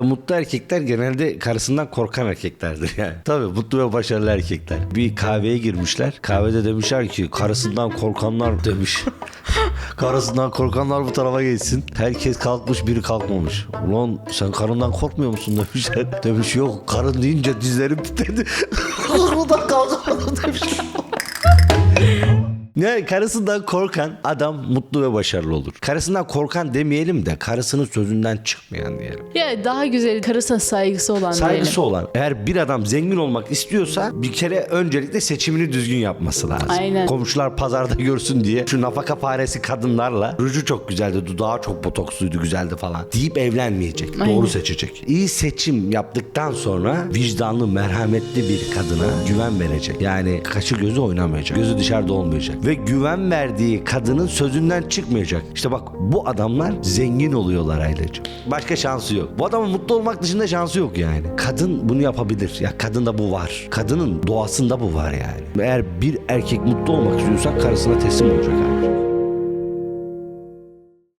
Mutlu erkekler genelde karısından korkan erkeklerdir yani. Tabii mutlu ve başarılı erkekler. Bir kahveye girmişler. Kahvede demişler ki karısından korkanlar demiş. karısından korkanlar bu tarafa geçsin. Herkes kalkmış biri kalkmamış. Ulan sen karından korkmuyor musun demişler. Demiş yok karın deyince dizlerim titredi. Korkudan kalkamadım demiş. Ne karısından korkan adam mutlu ve başarılı olur. Karısından korkan demeyelim de karısının sözünden çıkmayan diyelim. Ya daha güzel karısına saygısı olan Saygısı diyelim. olan eğer bir adam zengin olmak istiyorsa bir kere öncelikle seçimini düzgün yapması lazım. Aynen. Komşular pazarda görsün diye şu nafaka faresi kadınlarla ruju çok güzeldi, dudağı çok botoksluydu, güzeldi falan deyip evlenmeyecek. Aynen. Doğru seçecek. İyi seçim yaptıktan sonra vicdanlı, merhametli bir kadına güven verecek. Yani kaşı gözü oynamayacak. Gözü dışarıda olmayacak. Ve güven verdiği kadının sözünden çıkmayacak. İşte bak bu adamlar zengin oluyorlar ailece. Başka şansı yok. Bu adamın mutlu olmak dışında şansı yok yani. Kadın bunu yapabilir. Ya kadında bu var. Kadının doğasında bu var yani. Eğer bir erkek mutlu olmak istiyorsa karısına teslim olacak abi.